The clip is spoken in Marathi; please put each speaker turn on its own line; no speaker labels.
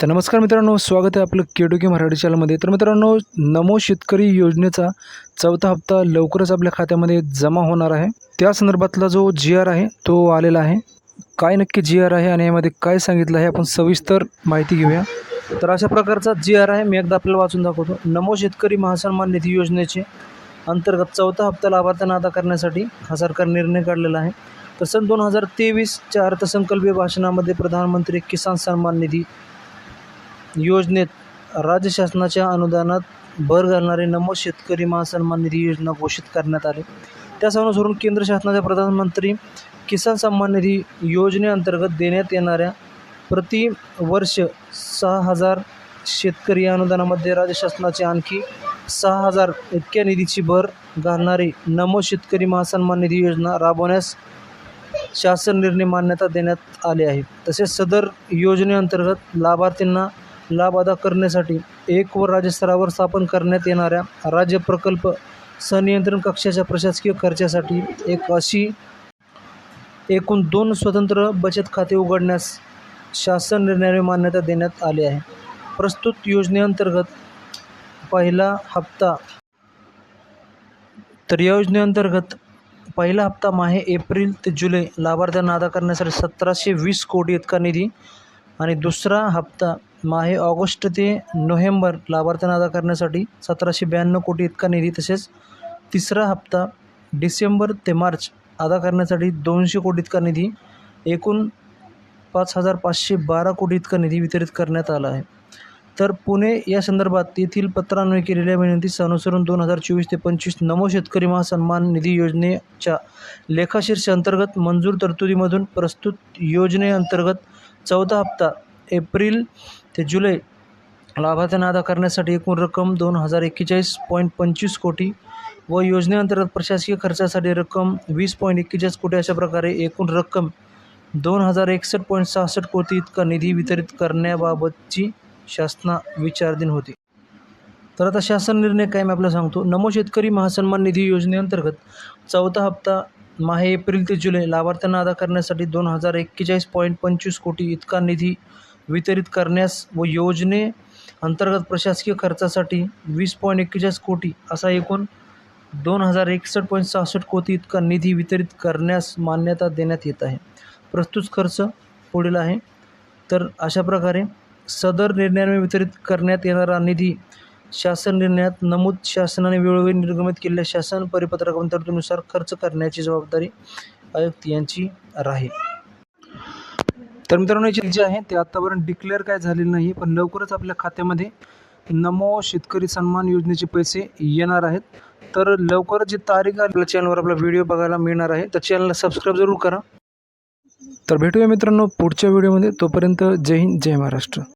तर नमस्कार मित्रांनो स्वागत आहे आपलं केडोके मराठी चॅनलमध्ये. तर मित्रांनो नमो शेतकरी योजनेचा चौथा हप्ता लवकरच आपल्या खात्यामध्ये जमा होणार आहे. त्या संदर्भातला जो जी आर आहे तो आलेला आहे. काय नक्की जी आर आहे आणि यामध्ये काय सांगितलं आहे आपण सविस्तर माहिती घेऊया. तर अशा प्रकारचा जी आर आहे मी एकदा आपल्याला वाचून दाखवतो. नमो शेतकरी महासन्मान निधी योजनेचे अंतर्गत चौथा हप्ता लाभार्थ्यांना अदा करण्यासाठी हा सरकार निर्णय काढलेला आहे. तर सन दोन हजार तेवीसच्या अर्थसंकल्पीय भाषणामध्ये प्रधानमंत्री किसान सन्मान निधी योजनेत राज्य शासनाच्या अनुदानात भर घालणारे नमो शेतकरी महासन्मान निधी योजना घोषित करण्यात आले. त्याच अनुसरून केंद्र शासनाच्या प्रधानमंत्री किसान सन्मान निधी योजनेअंतर्गत देण्यात येणाऱ्या प्रति वर्ष सहा हजार शेतकरी अनुदानामध्ये राज्य शासनाचे आणखी सहा हजार इतक्या निधीची भर घालणारी नमो शेतकरी महासन्मान निधी योजना राबवण्यास शासन निर्णय मान्यता देण्यात आली आहे. तसेच सदर योजनेअंतर्गत लाभार्थींना लाभ अदा करण्यासाठी एक व राज्यस्तरावर स्थापन करण्यात येणाऱ्या राज्य प्रकल्प संनियंत्रण कक्षाच्या प्रशासकीय खर्चासाठी एक अशी एकूण दोन स्वतंत्र बचत खाते उघडण्यास शासन निर्णयाने मान्यता देण्यात आली आहे. प्रस्तुत योजनेअंतर्गत पहिला हप्ता तर या योजनेअंतर्गत पहिला हप्ता माहे एप्रिल ते जुलै लाभार्थ्यांना अदा करण्यासाठी सतराशे वीस कोटी इतका निधी आणि दुसरा हप्ता माहे ऑगस्ट ते नोव्हेंबर लाभार्थ्यांना अदा करण्यासाठी सतराशे ब्याण्णव कोटी इतका निधी तसेच तिसरा हप्ता डिसेंबर ते मार्च अदा करण्यासाठी दोनशे कोटी इतका निधी एकूण पाच हजार पाचशे बारा कोटी इतका निधी वितरित करण्यात आला आहे. तर पुणे या संदर्भात येथील पत्रान्वये केलेल्या विनंतीस अनुसरून दोन हजार चोवीस ते पंचवीस नमो शेतकरी महासन्मान निधी योजनेच्या लेखाशीर्ष अंतर्गत मंजूर तरतुदीमधून प्रस्तुत योजनेअंतर्गत चौथा हप्ता एप्रिल ते जुलै लाभार्थ्यांना अदा करण्यासाठी एकूण रक्कम दोन हजार एक्केचाळीस पॉईंट पंचवीस कोटी व योजनेअंतर्गत प्रशासकीय खर्चासाठी रक्कम वीस पॉईंट एक्केचाळीस कोटी अशा प्रकारे एकूण रक्कम दोन हजार एकसष्ट पॉईंट सहासष्ट कोटी इतका निधी वितरित करण्याबाबतची शासना विचारधीन होती. तर आता शासन निर्णय काय मी आपल्याला सांगतो. नमो शेतकरी महासन्मान निधी योजनेअंतर्गत चौथा हप्ता माहे एप्रिल ते जुलै लाभार्थ्यांना अदा करण्यासाठी दोन हजार एक्केचाळीस पॉईंट पंचवीस कोटी इतका निधी वितरित करण्यास व योजने अंतर्गत प्रशासकीय खर्चासाठी वीस पॉईंट एक्केचाळीस कोटी असा एकूण दोन हजार एकसष्ट पॉईंट सहासष्ट कोटी इतका निधी वितरित करण्यास मान्यता देण्यात येत आहे. प्रस्तुत खर्च पुढील आहे. तर अशा प्रकारे सदर निर्णयाने वितरित करण्यात येणारा निधी शासन निर्णयात नमूद शासनाने वेळोवेळी निर्गमित केलेल्या शासन परिपत्रक खर्च करण्याची जबाबदारी आयुक्त यांची राहील. तर मित्रांनो याचे जे आहे ते आत्तापर्यंत डिक्लेअर काय झालेलं नाही पण लवकरच आपल्या खात्यामध्ये नमो शेतकरी सन्मान योजनेचे पैसे येणार आहेत. तर लवकरच जी तारीख आहे आपल्या चॅनलवर आपला व्हिडिओ बघायला मिळणार आहे. तर चॅनलला सबस्क्राईब जरूर करा. तर भेटूया मित्रांनो पुढच्या व्हिडिओमध्ये तोपर्यंत जय हिंद जय महाराष्ट्र.